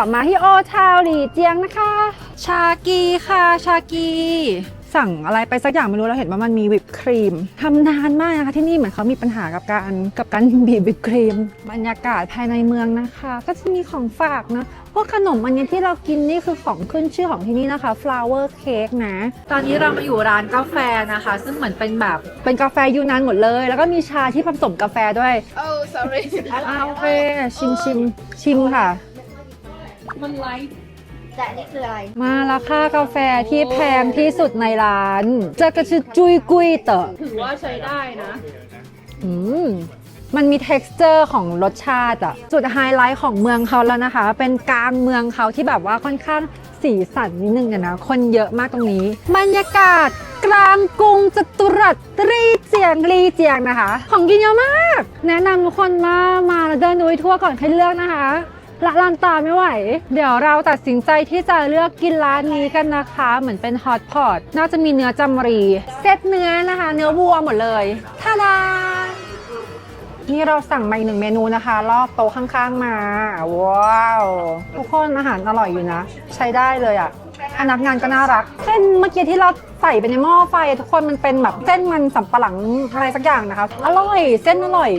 ะมาที่โอทาวหลีเจียงนะคะ ชากีค่ะชากีสั่งอะไรไปสักอย่างไม่รู้แล้วเห็นว่ามันมีวิปครีมทำนานมากนะคะที่นี่เหมือนเขามีปัญหากับการกับการบีบวิปครีม บรรยากาศภายในเมืองนะคะ ก็จะมีของฝากนะพวกขนมอันนี้ที่เรากินนี่คือของขึ้นชื่อของที่นี่นะคะ flower cake นะ ตอนนี้เรามาอยู่ร้านกาแฟนะคะ ซึ่งเหมือนเป็นแบบเป็นกาแฟยูนานหมดเลย แล้วก็มีชาที่ผสมกาแฟด้วย Oh sorry อ่าโอเคชิมชิมชิมค่ะ มันไลท์แต่อันนี่คืออะไร มาราคากาแฟที่แพงที่สุดในร้านจะกระชื่อจุยกุยเต๋อถือว่าใช้ได้นะ อืมมันมี texture ของรสชาติอะจุดไฮไลท์ของเมืองเขาแล้วนะคะ เป็นกลางเมืองเขาที่แบบว่าค่อนข้างสีสันนิดนึงอะนะ คนเยอะมากตรงนี้ บรรยากาศกลางกรุงจตุรัสรีเจียงรีเจียงนะคะ ของกินเยอะมาก แนะนำทุกคนมา มาแล้วเดินดูให้ทั่วก่อนให้เลือกนะคะ ละลานตาไม่ไหว เดี๋ยวเราตัดสินใจที่จะเลือกกินร้านนี้กันนะคะ เหมือนเป็นฮอตพอตน่าจะมีเนื้อจำรี เซตเนื้อนะคะ เนื้อวัวหมดเลยท่าดานี่เราสั่งมาอีกหนึ่งเมนูนะคะ รอบโต๊ะข้างๆมา ว้าว ทุกคนอาหารอร่อยอยู่นะ ใช้ได้เลยอะ่ะพนักงานก็น่ารัก เส้นเมื่อกี้ที่เราใส่ไปในหม้อไฟ ทุกคนมันเป็นแบบเส้นมันสับปะหลังอะไรสักอย่างนะคะ อร่อย เส้นอร่อย